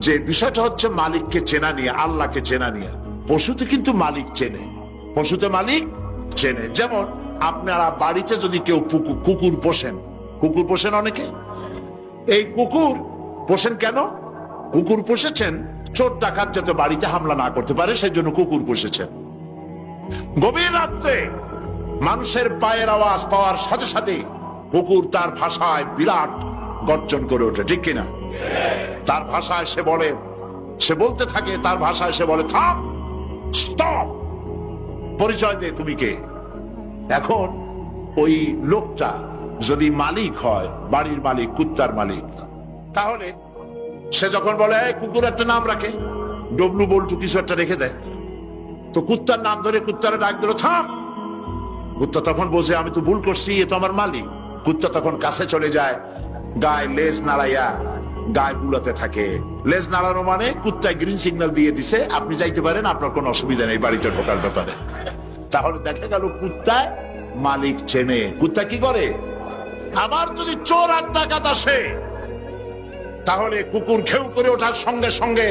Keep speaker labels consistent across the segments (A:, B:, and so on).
A: যে বিষয়টা হচ্ছে মালিককে চেনা নিয়ে, আল্লাহকে চেনা নিয়ে। পশুতে কিন্তু মালিক চেনে। পশুতে মালিক চেনে। যেমন আপনারা বাড়িতে যদি কেউ কুকুর পোষেন কুকুর পোষেন অনেকে? এই কুকুর পোষেন কেন? কুকুর পুষেছেন, চোর ডাকাত যাতে বাড়িতে হামলা না করতে পারে সেই জন্য কুকুর পুষেছেন। গভীর রাত্রে মানুষের পায়ের আওয়াজ পাওয়ার সাথে সাথে কুকুর তার ভাষায় বিরাট গর্জন করে ওঠে, ঠিক কিনা? তার ভাষায় সে বলে, সে বলতে থাকে, তার ভাষায় সে বলে, থাম, স্টপ, পরিচয় দে তুমি কে। এখন ওই লোকটা যদি মালিক হয়, বাড়ির মালিক, কুত্তার মালিক, তাহলে সে যখন বলে কুকুর একটা নাম রাখে, ডবলু বল্টু কিছু একটা রেখে দেয়। তো কুত্তার নাম ধরে কুত্তারে ডাক দিল, থাম! কুত্তা তখন বোঝে, আমি তো ভুল করছি, এ তো আমার মালিক। কুত্তা তখন কাছে চলে যায়, গায়ে লেজ নাড়াইয়া গায়ে বুলাতে থাকে। লেজ নাড়ানো মানে কুত্তায় গ্রিন সিগন্যাল দিয়ে দিছে, আপনি যাইতে পারেন, আপনার কোনো অসুবিধা নেই বাড়িতে ঢোকার ব্যাপারে। তাহলে দেখা গেল কুত্তায় মালিক চেনে। কুত্তা কি করে? আবার যদি চোর আর ডাকাত আসে, তাহলে কুকুর ঘেউ করে ওঠার সঙ্গে সঙ্গে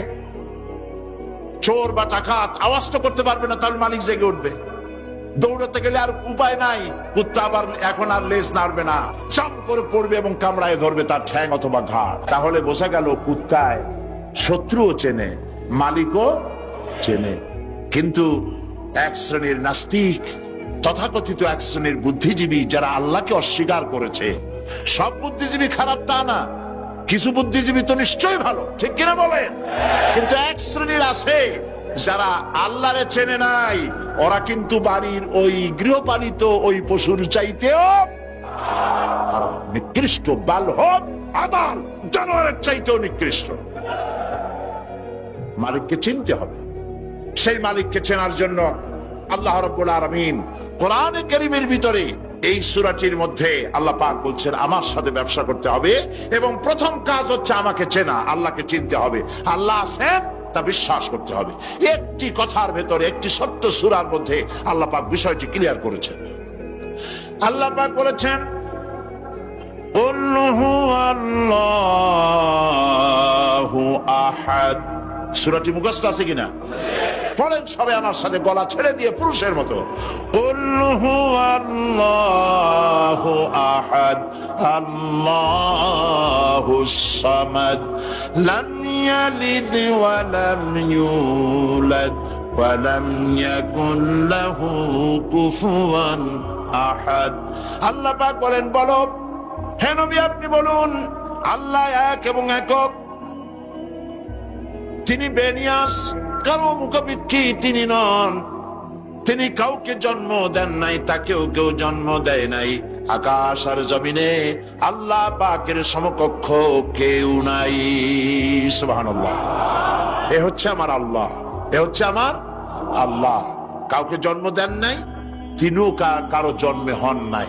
A: চোর বা ডাকাত আওয়াজ তো করতে পারবে না, তাহলে মালিক জেগে উঠবে। দৌড়াতে গেলে আর উপায় নাই। কুত্তা আবার এখন আর লেজ নাড়বে না। চাম করে পড়বে এবং কামড়ায় ধরবে তার ঠ্যাং অথবা ঘাড় তাহলে বোঝা গেল কুত্তায় শত্রুও চেনে, মালিকও চেনে। কিন্তু এক শ্রেণির নাস্তিক, তথাকথিত এক শ্রেণির বুদ্ধিজীবী যারা আল্লাহকে অস্বীকার করেছে, সব বুদ্ধিজীবী খারাপ তা না। কিছু বুদ্ধিজীবী তো নিশ্চয়ই ভালো, ঠিক কিনা বলেন? কিন্তু এক শ্রেণির আছে যারা আল্লাহরে চেনে নাই, ওরা কিন্তু বাড়ির ওই গৃহপালিত ওই পশুর চাইতেও নিকৃষ্ট বাল হোক আদাল, জানোয়ারের চাইতেও নিকৃষ্ট। মালিককে চিনতে হবে। সেই মালিককে চেনার জন্য আল্লাহ রব্বুল আলমিন কোরআনে করিমের ভিতরে এই সুরাটির মধ্যে আল্লাহ পাক বলছেন, আমার সাথে ব্যবসা করতে হবে এবং প্রথম কাজ হচ্ছে আমাকে চেনা, আল্লাহকে চিনতে হবে। আল্লাহ আছেন তা বিশ্বাস করতে হবে। একটি কথার ভেতরে, একটি সত্য সুরার মধ্যে আল্লাপাক বিষয়টি ক্লিয়ার করেছেন। আল্লাহ পাক বলেছেন আল্লাহ আহাদ। সুরাটি মুখস্থ আছে কিনা? বলেন সবে আমার সাথে গলা ছেড়ে দিয়ে পুরুষের মতো। আহাদ, আল্লাহ বলেন, বলো, হে আপনি বলুন, আল্লাহ এক এবং একক তিনি বেনিয়াস কারও মুখাপেক্ষী তিনি নন। তিনি কাউকে জন্ম দেন নাই, তাকেও কেউ জন্ম দেয় নাই। আকাশ আর জমিনে আল্লাহ পাকের সমকক্ষ কেউ নাই। সুবহানাল্লাহ। এ হচ্ছে আমার আল্লাহ। এ হচ্ছে আমার আল্লাহ। কাউকে জন্ম দেন নাই, তিনিও কারও জন্মে হন নাই।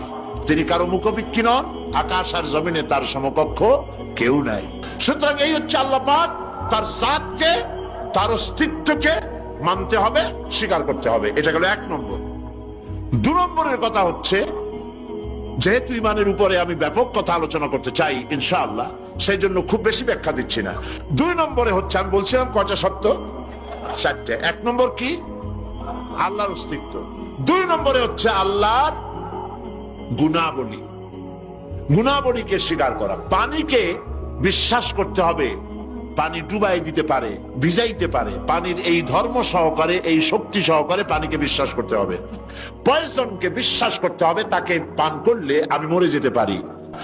A: তিনি কারও মুখবিক্ষী নন, আকাশ আর জমিনে তার সমকক্ষ কেউ নাই। সুতরাং এই হচ্ছে আল্লাহ পাক। তার জাতকে তার অস্তিত্বকে মানতে হবে, স্বীকার করতে হবে। এটা গেল এক নম্বর। দু নম্বরের কথা হচ্ছে, যেহেতু ইমানের উপরে আমি ব্যাপক কথা আলোচনা করতে চাই, ইনশাআল্লাহ, সেই জন্য খুব বেশি ব্যাখ্যা দিচ্ছি না। দুই নম্বরে হচ্ছে, আমি বলছিলাম কয়টা সত্য চারটে। এক নম্বর কি? আল্লাহর অস্তিত্ব। দুই নম্বরে হচ্ছে আল্লাহর গুণাবলী। গুণাবলীকে স্বীকার করা। পানিকে বিশ্বাস করতে হবে। পানি ডুবাই দিতে পারে, ভিজাইতে পারে। পানির এই ধর্ম সহকারে, এই শক্তি সহকারে পানিকে বিশ্বাস করতে হবে। পয়জনকে বিশ্বাস করতে হবে, তাকে পান করলে আমি মরে যেতে পারি।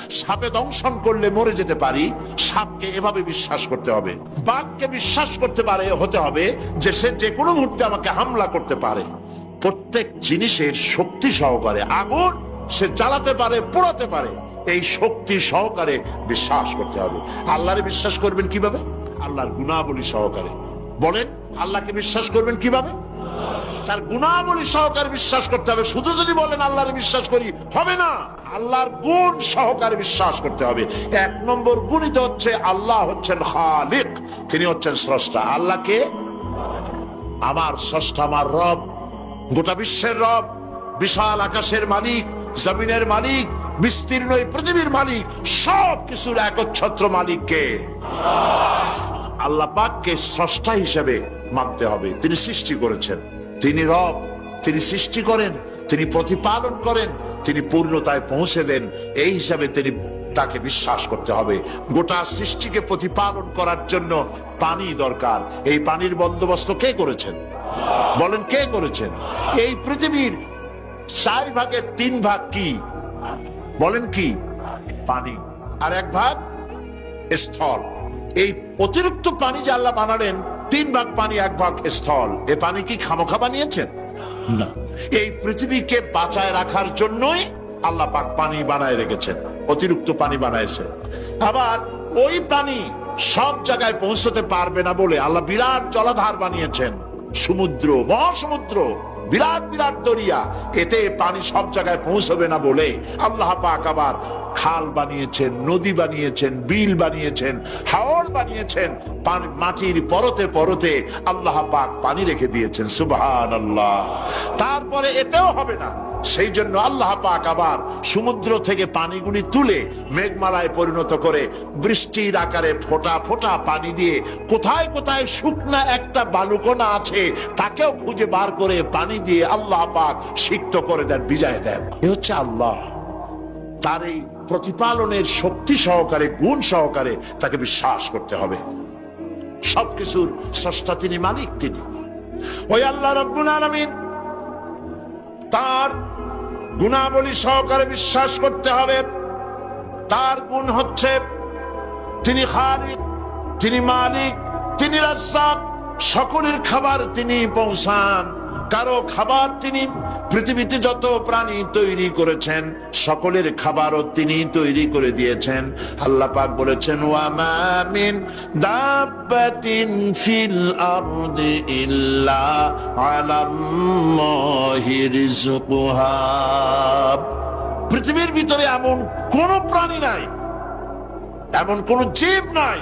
A: সাপে দংশন করলে মরে যেতে পারি, সাপকে এভাবে বিশ্বাস করতে হবে। বাঘকে বিশ্বাস করতে পারে, হতে হবে যে সে যে কোনো মুহূর্তে আমাকে হামলা করতে পারে। প্রত্যেক জিনিসের শক্তি সহকারে, আগুন সে জ্বালাতে পারে, পোড়াতে পারে। এই শক্তি সহকারে বিশ্বাস করতে হবে। আল্লাহরে বিশ্বাস করবেন কীভাবে? আল্লাহর গুণাবলী সহকারে। বলেন, আল্লাহকে বিশ্বাস করবেন কীভাবে? তার গুণাবলী সহকারে বিশ্বাস করতে হবে। শুধু যদি বলেন, আল্লাহরে বিশ্বাস করি, হবে না। আল্লাহর গুণ সহকারে বিশ্বাস করতে হবে। এক নম্বর গুণিত হচ্ছে, আল্লাহ হচ্ছেন খালিক, তিনি হচ্ছেন স্রষ্টা। আল্লাহকে? আমার স্রষ্টা, আমার রব। গোটা বিশ্বের রব, বিশাল আকাশের মালিক, জমিনের মালিক, বিস্তীর্ণ পৃথিবীর মালিক সব কিছুর একচ্ছত্র মালিককে। আল্লাহ পাককে স্রষ্টা হিসেবে মানতে হবে। তিনি সৃষ্টি করেছেন। তিনি রব, তিনি সৃষ্টি করেন, তিনি প্রতিপালন করেন, তিনি পূর্ণতায় পৌঁছে দেন। এই হিসাবে তিনি তাকে বিশ্বাস করতে হবে। গোটা সৃষ্টিকে প্রতিপালন করার জন্য পানি দরকার। এই পানির বন্দোবস্ত কে করেছেন? বলেন, কে করেছেন? এই পৃথিবীর চার ভাগের তিন ভাগ কি? বলেন কি? পানি। আর এক ভাগ স্থল। এই অতিরিক্ত পানি যে আল্লাহ বানালেন, তিন ভাগ পানি, এক ভাগ স্থল। এ পানি কি খামোখা বানিয়েছেন? না। এই পৃথিবীকে বাঁচায় রাখার জন্যই আল্লাহ পাক পানি বানায় রেখেছেন, অতিরিক্ত পানি বানাইছে আবার ওই পানি সব জায়গায় পৌঁছতে পারবে না বলে আল্লাহ বিরাট জলাধার বানিয়েছেন। সমুদ্র, মহাসমুদ্র, বিরাট বিরাট দরিয়া, এতে পানি সব জায়গায় পৌঁছবে না বলে আল্লাহ পাক আবার খাল বানিয়েছেন, নদী বানিয়েছেন, বিল বানিয়েছেন হাওড় বানিয়েছেন মাটির পরতে পরতে আল্লাহ পাক পানি রেখে দিয়েছেন সুবহান আল্লাহ তারপরে এতেও হবে না। সেই জন্য আল্লাহ পাক আবার সমুদ্র থেকে পানিগুলি তুলে মেঘমালায় পরিণত করে বৃষ্টির আকারে ফোটা ফোটা পানি দিয়ে কোথায় কোথায় শুকনা একটা বালুকোনা আছে তাকেও খুঁজে বার করে পানি দিয়ে আল্লাহ পাক সিক্ত করে দেন বিজয় দেন। এ হচ্ছে আল্লাহ। তার এই প্রতিপালনের শক্তি সহকারে, গুণ সহকারে তাকে বিশ্বাস করতে হবে। সবকিছুর স্রষ্টা তিনি, মালিক তিনি। ওই আল্লাহ রব্বুল আলামিন তার গুণাবলী সহকারে বিশ্বাস করতে হবে। তার গুণ হচ্ছে তিনি খালিক, তিনি মালিক, তিনি রাজ্জাক, সকলের খাবার তিনি পৌঁছান। কারও খাবার তিনি পৃথিবীতে যত প্রাণী তৈরি করেছেন, সকলের খাবারও তিনি তৈরি করে দিয়েছেন। আল্লাহ পাক বলেছেন ওয়ামা মিন দাব্বাতিন ফিল আরদি ইল্লা আলাল্লাহি পৃথিবীর ভিতরে এমন কোন প্রাণী নাই, এমন কোন জীব নাই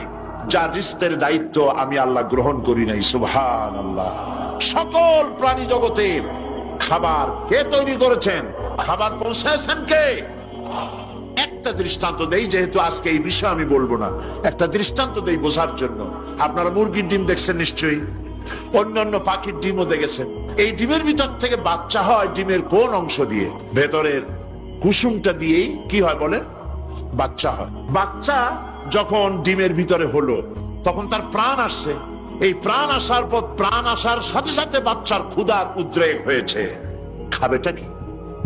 A: যার রিস্কের দায়িত্ব আমি আল্লাহ গ্রহণ করি নাই। সুবহান আল্লাহ সকল প্রাণী জগতের খাবার কে তৈরি করেছেন? খাবার পৌঁছেছেন কে? একটা দৃষ্টান্ত দেই, যেহেতু আজকে এই বিষয় আমি বলব না। একটা দৃষ্টান্ত দেই বোঝার জন্য। আপনারা মুরগির ডিম দেখছেন নিশ্চয়ই? অন্যান্য পাখির ডিমও দেখেছেন। এই ডিমের ভিতর থেকে বাচ্চা হয় ডিমের কোন অংশ দিয়ে? ভেতরের কুসুমটা দিয়েই কি হয় বলেন? বাচ্চা হয়। বাচ্চা যখন ডিমের ভিতরে হলো, তখন তার প্রাণ আসছে। এই প্রাণ আসার পর প্রাণ আসার সাথে সাথে বাচ্চার ক্ষুধার উদ্রেক হয়েছে। খাবেটা কি?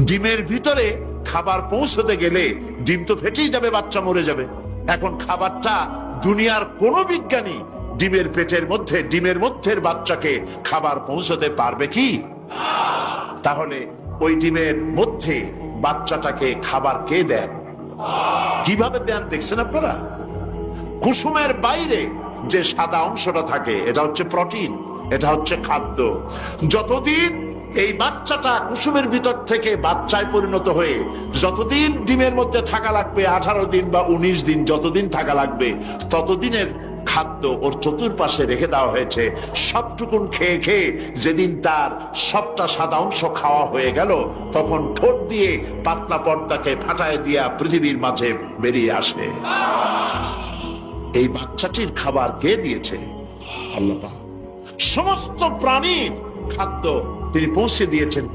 A: ডিমের ভিতরে খাবার পৌঁছতে গেলে ডিম তো ফেটেই যাবে, বাচ্চা মরে যাবে। এখন খাবারটা দুনিয়ার কোন বিজ্ঞানী ডিমের পেটের মধ্যে, ডিমের মধ্যে বাচ্চাকে খাবার পৌঁছতে পারবে কি? তাহলে ওই ডিমের মধ্যে বাচ্চাটাকে খাবার কে দেন? কীভাবে দেন, দেখছেন আপনারা? কুসুমের বাইরে যে সাদা অংশটা থাকে, এটা হচ্ছে প্রোটিন, এটা হচ্ছে খাদ্য। যতদিন এই বাচ্চাটা কুসুমের ভিতর থেকে বাচ্চায় পরিণত হয়ে, যতদিন ডিমের মধ্যে থাকা লাগবে, আঠারো দিন বা উনিশ দিন যতদিন থাকা লাগবে, ততদিনের খাদ্য ওর চতুর্পাশে রেখে দেওয়া হয়েছে। সবটুকুন খেয়ে খেয়ে যেদিন তার সবটা সাদা অংশ খাওয়া হয়ে গেল, তখন ঠোঁট দিয়ে পাতলা পর্দাকে ফাটায় দিয়া পৃথিবীর মাঝে বেরিয়ে আসে। এই বাচ্চাটির খাবার কে দিয়েছে? আল্লাহ সমস্ত প্রাণীর খাদ্য তিনি পৌঁছে দিয়েছেন